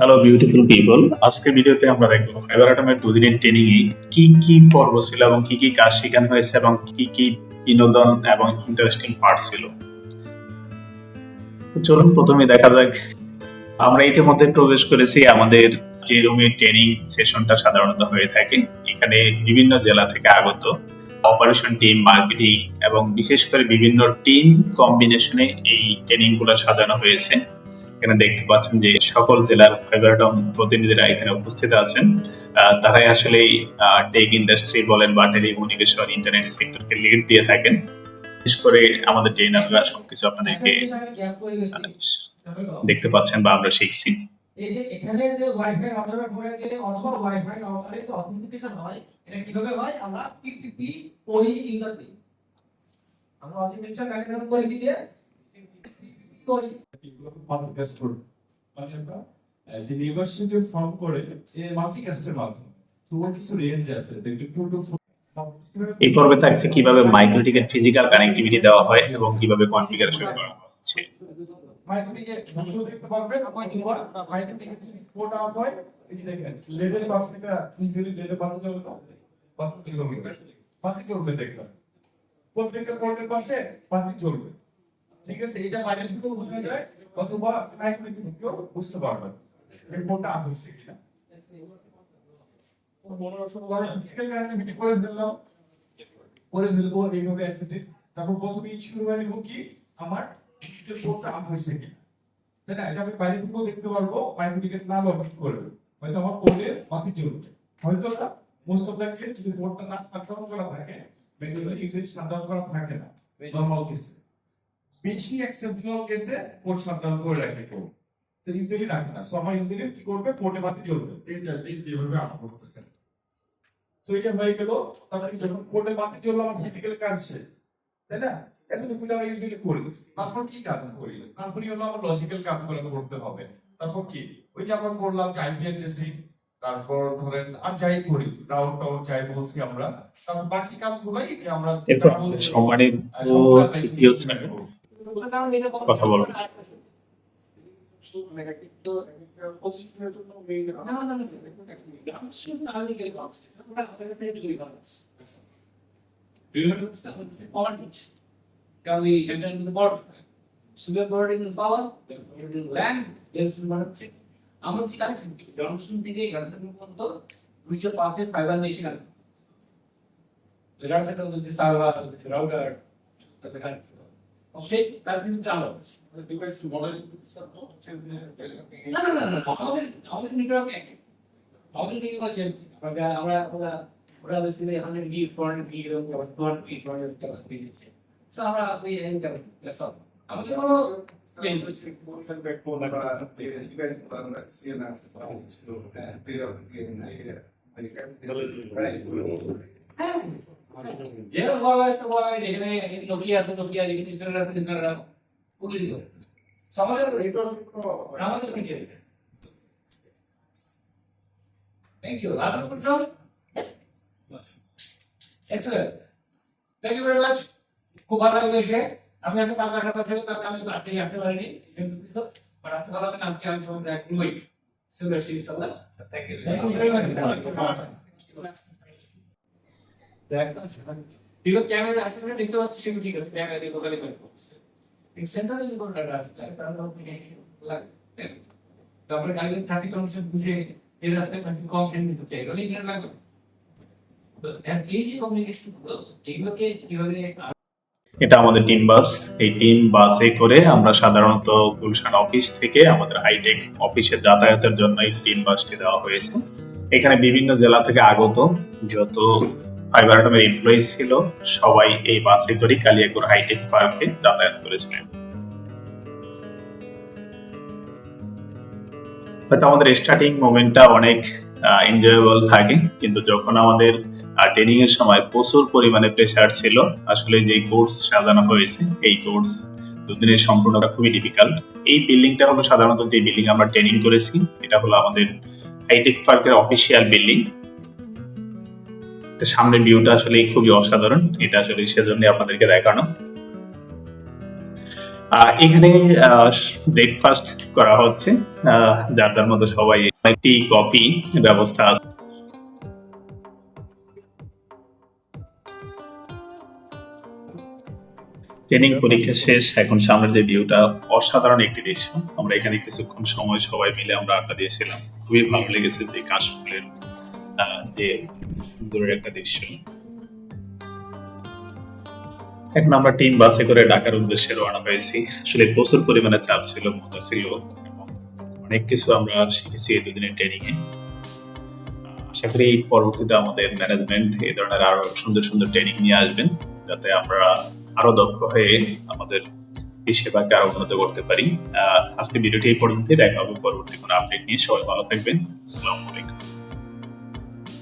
Hello beautiful people আজকের ভিডিওতে আমরা দেখব ফাইবার আটমের দুদিনের ট্রেনিং এ কি কি পর্ব ছিল এবং কি কি কাজ শেখানো হয়েছে এবং কি কি বিনোদন এবং ইন্টারেস্টিং পার্ট ছিল। চলুন প্রথমে দেখা যাক। আমরা ইতিমধ্যে প্রবেশ করেছি আমাদের যে রুমে ট্রেনিং সেশনটা সাধারণত হয়ে থাকে। এখানে বিভিন্ন জেলা থেকে আগত অপারেশন টিম মার্কেটিং এবং বিশেষ করে বিভিন্ন টিম কম্বিনেশনে এই ট্রেনিংগুলো সাজানো হয়েছে। এখানে দেখতে পাচ্ছেন যে সকল জেলার ফাইবারটম প্রতিনিধিরা এখানে উপস্থিত আছেন। তারাই আসলে টেক ইন্ডাস্ট্রি বলেন বা টেলিকমিউনিকেশন ইন্টারনেট সেক্টরকে লিড দিয়ে থাকেন। বিশেষ করে আমাদের ট্রেনাররা সবকিছু আপনাদেরকে দেখতে পাচ্ছেন বা আমরা শিখছি। এখানে যে ওয়াইফাই অথবা ওয়াইফাই রাউটারে অথেন্টিকেশন হয়, এটা কীভাবে হয়? আমরা পিপিপি ওই ইউজার দিই আমরা অথেন্টিকেশন মেকানিজম করে দিয়ে? করি মানে আমরা যে ইউনিভার্সিটি ফর্ম করে এ মাল্টি কাস্টের মাধ্যমে। তো কিছু রেঞ্জ আছে টু এই পর্বে থাকছে কীভাবে মাইক্রোটিকের ফিজিক্যাল কানেক্টিভিটি দেওয়া হয় এবং কীভাবে কনফিগারেশন করা হচ্ছে হয় প্রত্যেকটা পোর্টের পাশে পাঁচ চলবে ঠিক আছে, এটা থেকেও বোঝা যায়, অথবা বুঝতে পারবেন এই পোর্টটা আপ হচ্ছে কিনা করে ফেলব এইভাবে অ্যাসিটিস তারপর প্রথমে শুরু নিব কি, আমার ডিজিটাল আপ হয়েছে কি তাই না? এটা আমি বাইরে থেকেও দেখতে পারব মাইক্রোটিকেট না লগ করবে হয়তো আমার হয়তো যদি না করা থাকে করা থাকে না বেশি এক্সেপশনাল কেসে কোড শাটডাউন করে রাখে কোড তো ইউজুয়ালি রাখে না। সো আমার ইউজুয়ালি কি করবে? কোডে বাতি জ্বলবে এইটা এই যেভাবে আপ করতেছে তো এটা হয়ে গেল তারপরে যখন কোডে বাতি জ্বললো আমার ফিজিক্যাল কাজ শেষ। তাই না? এতটুকু আমরা ইউজুয়ালি করি। তারপর কি কাজ করি? তারপরে হলো আমার লজিক্যাল কাজগুলো তো করতে হবে। তারপর কি? ওই যে আমরা করলাম যে আইপি অ্যাড্রেসিং তারপর ধরেন আর যাই করি রাউট টাউট যাই বলছি আমরা। তারপর বাকি কাজগুলোই যে আমরা সম্মানিত আহ, স্যার কথা বলুন Can we enter the board? Super boarding power, land, there's one check. আমরা ঠিক আছে জনসন থেকে গার্সেন পর্যন্ত দুইশো পাঁচের ফাইবার যদি সার্ভার রাউটার তাতে তার জন্য চালু আছে না না না না আমাদের আমাদের নেটওয়ার্ক আমাদের কি আছে। আমরা আমরা আমরা ওরা basically hundred gig four hundred এরকম two hundred gig four hundred capacity দিচ্ছে তো আমরা ওই এন্ড ক্যাপাসিটি আমাদের কোনো চেঞ্জ হচ্ছে হ্যাঁ। যেরকম বলা হয় তো বলা হয় যেখানে নোকিয়া আছে নোকিয়া যেখানে ইন্টারনেট আছে ইন্টারনেট খুলে দিও সমাজের আমাদের নিচে থ্যাংক ইউ আপনার কোন excellent thank you very much খুব ভালো লাগল এসে আমি একটা রাখার কথা ছিল তার আমি আসতে আসতে পারিনি। বাট আপনি ভালো লাগেন আজকে আমি সবাই এক রুমই সুন্দর series thank you thank you very much এটা আমাদের টিম বাস এই টিম বাসে করে আমরা সাধারণত গুলশান অফিস থেকে আমাদের হাইটেক অফিসে যাতায়াতের জন্য এই টিম বাসটি দেওয়া হয়েছে। এখানে বিভিন্ন জেলা থেকে আগত যত ফাইবার আটমের এমপ্লয়িজ ছিল। সবাই এই কালিয়াকুর হাইটেক পার্কে যাতায়াত করেছিলেন। হয়তো আমাদের স্টার্টিং মোমেন্টটা অনেক এনজয়েবল থাকে, কিন্তু যখন আমাদের ট্রেনিং এর সময় প্রচুর পরিমাণে প্রেসার ছিল, আসলে যে কোর্স সাজানো হয়েছে, এই কোর্স দুদিনের সম্পূর্ণটা খুবই ডিফিকাল্ট এই বিল্ডিংটা হলো সাধারণত যে বিল্ডিং আমরা ট্রেনিং করেছি, এটা হলো আমাদের হাইটেক পার্কের অফিসিয়াল বিল্ডিং সামনের ভিউটা আসলে খুবই অসাধারণ। এটা আসলে সেজন্য আপনাদেরকে দেখানো। এখানে ব্রেকফাস্ট করা হচ্ছে। যার যার মধ্যে সবাই একটি কফি ব্যবস্থা আছে। ট্রেনিং পরীক্ষা শেষ। এখন সামনের যে ভিউটা অসাধারণ একটি দৃশ্য। আমরা এখানে কিছুক্ষণ সময় সবাই মিলে আমরা আড্ডা দিয়েছিলাম। খুবই ভালো লেগেছে যে আহ, যে সুন্দর একটা দৃশ্য। টিম বাসে করে ঢাকার উদ্দেশ্যে রওনা হয়েছি। আসলে প্রচুর পরিমাণে চাপ ছিল মজা ছিল অনেক কিছু আমরা শিখেছি এই দুদিনের ট্রেনিং এ। আশা করি পরবর্তীতে আমাদের ম্যানেজমেন্ট এই ধরনের আরও সুন্দর সুন্দর ট্রেনিং নিয়ে আসবেন, যাতে আমরা আরও দক্ষ হয়ে আমাদের এই সেবাকে আরও উন্নত করতে পারি। আজকে ভিডিওটি এই পর্যন্তই। দেখা হবে পরবর্তী কোনো আপডেট নিয়ে। সবাই ভালো থাকবেন। আসসালামু আলাইকুম।